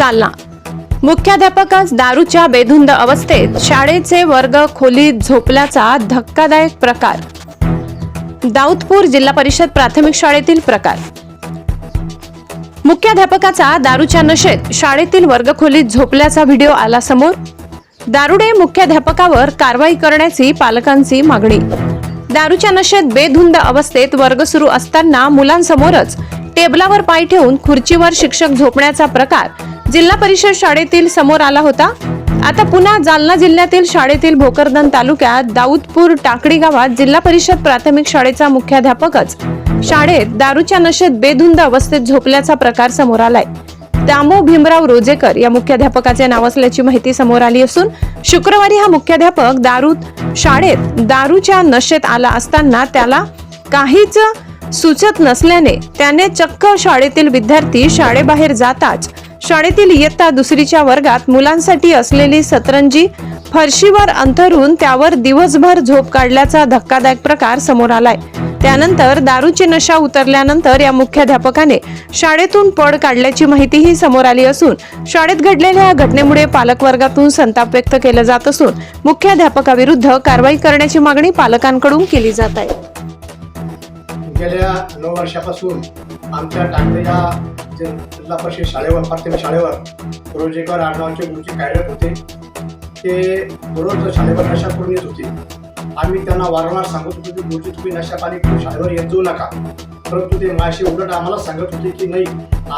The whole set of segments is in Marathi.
चालना मुख्याध्यापकच दारूच्या बेधुंद अवस्थेत शाळेचे वर्ग खोलीत झोपल्याचा धक्कादायक प्रकार. दाऊदपूर जिल्हा परिषद प्राथमिक शाळेतील प्रकार. मुख्याध्यापकाचा दारूच्या नशेत शाळेतील वर्गखोलीत झोपल्याचा व्हिडिओ आला समोर. दारुडे मुख्याध्यापकावर कारवाई करण्याची पालकांची मागणी. दारूच्या नशेत बेधुंद अवस्थेत वर्ग सुरू असताना मुलांसमोरच टेबलावर पाय ठेवून खुर्चीवर शिक्षक झोपण्याचा प्रकार जिल्हा परिषद शाळेतील समोर आला होता. आता पुन्हा जालना जिल्ह्यातील शाळेतील भोकरदन तालुक्यात दाऊदपूर टाकडी गावात जिल्हा परिषद प्राथमिक शाळेचा मुख्याध्यापकच शाळेत दारूच्या नशेत बेधुंद अवस्थेत झोपल्याचा प्रकार समोर आलाय. दामो भीमराव रोजेकर या मुख्याध्यापकाचे नाव असल्याची माहिती समोर आली असून शुक्रवारी हा मुख्याध्यापक दारू शाळेत दारूच्या नशेत आला असताना त्याला काहीच सुचत नसल्याने त्याने चक्क शाळेतील विद्यार्थी शाळेबाहेर जाताच शाळेतील इयत्ता दुसरीच्या वर्गात मुलांसाठी असलेली सतरंजी फरशीवर अंथरून त्यावर दिवसभर झोप काढल्याचा धक्कादायक प्रकार समोर आलाय. त्यानंतर दारूची नशा उतरल्यानंतर या मुख्याध्यापकाने शाळेतून पळ काढल्याची माहितीही समोर आली असून शाळेत घडलेल्या या घटनेमुळे पालकवर्गातून संताप व्यक्त केला जात असून मुख्याध्यापकाविरुद्ध कारवाई करण्याची मागणी पालकांकडून केली जात आहे. गेल्या नऊ वर्षापासून आमच्या टाकलेल्या या जिल्हा परिषद शाळेवर प्राथमिक शाळेवर रोजेकर आडनावचे गुरुजी कार्यरत होते. ते दररोज शाळेवर नशा करून येत होते. आम्ही त्यांना वारंवार सांगत होतो की गुरुजी तुम्ही नशापाणी करून शाळेवर येत जाऊ नका. परंतु ते माशी उलट आम्हाला सांगत होते की नाही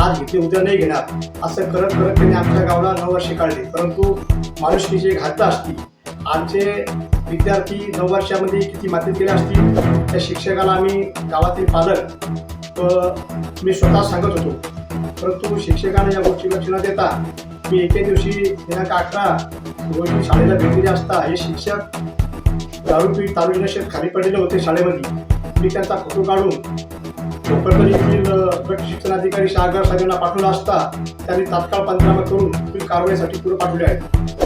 आज इथे उद्या नाही घेणार. असं करत करत त्यांनी आमच्या गावाला नऊ वर्षे काढले. परंतु माणुसकी जे घातलं असती आमचे विद्यार्थी नऊ वर्षामध्ये किती मातीत गेले असतील त्या शिक्षकाला आम्ही गावातील पालक मी स्वतः सांगत होतो. परंतु शिक्षकाने या गोष्टी लक्ष न देता मी एके दिवशी दिनांक अठरा रोजी शाळेला भेटलेले असता हे शिक्षक दारू पीठ तालुकी नशेत खाली पडलेले होते शाळेमध्ये. मी त्यांचा फोटो काढून भोकरदन येथील गट शिक्षणाधिकारी शाहगार साहेबांना पाठवला असता त्यांनी तात्काळ पंचनामा करून पुढील कारवाईसाठी पुढे पाठवले आहेत.